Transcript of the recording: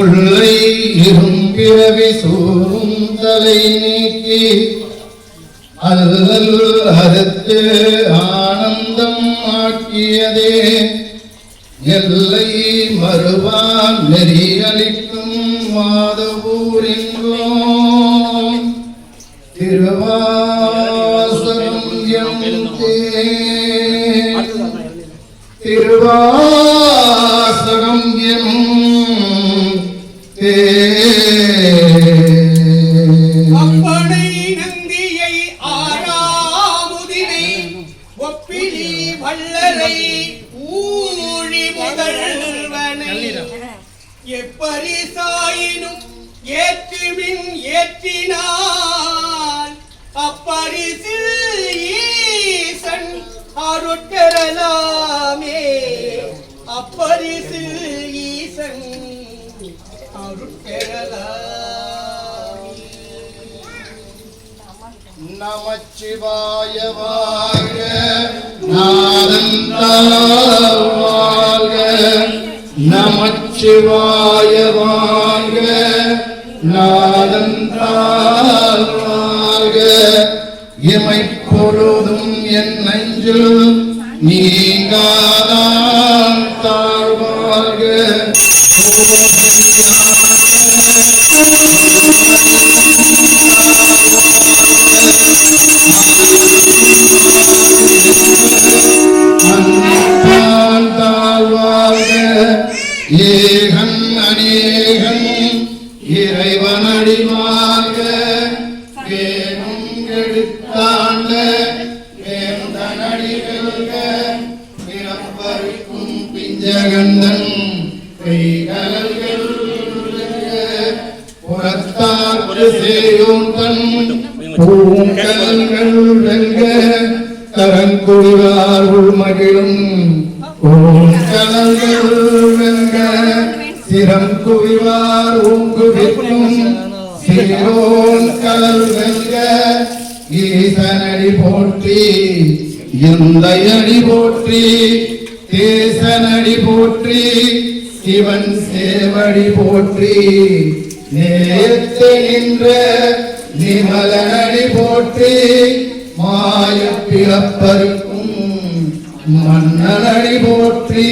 Por கொள்ளை இரும்பிறவி சூறும் தலை நீக்கி அல்லல் அறுத்து ஆனந்தம் ஆக்கியதே. எல்லை மறுவான் நெறியளிக்கும் மாதவூரிங்கோ திருவாசகம் எம் தேன் திருவாசகம் எம் அப்பனை நந்தியை ஆறாமுதினை ஒப்பிலி வள்ளலை ஊழி முதல்வனை எப்பரிசாயினும் ஏற்றுமின் ஏற்றினான் நமச்சிவாய வாழ்க நாதந்தாள் வாழ்க. நமச்சிவாய வாழ்க நாதந்தாள் வாழ்க. இமைப்பொழுதும் என் நெஞ்சில் நீங்காதான் தாழ்வாழ்க. ஓ ஏகன் அநேகன் இறைவன் அடிவாழ்க வேணும் எடுத்தாண்ட வேந்தன் அடிகள்க பிறப்பருக்கும் பிஞ்சகந்தன் கைகலல்கள் புறத்தார்க்கு செய்யும் தன் பூங்கலங்கள் வெல்க கரங்குடிவார் உள்மகிழும் பூங்கலங்கள் சிரம் குவிவார் ஊங்குவிக்கும். சீரோன் கலல் வெல்க ஈசனடி போற்றி. எந்தையடி போற்றி தேசனடி போற்றி. சிவன் சேவடி போற்றி. நேத்து நின்ற நிமலனடி போற்றி. மாய பிறப்பருக்கும் மன்னனடி போற்றி.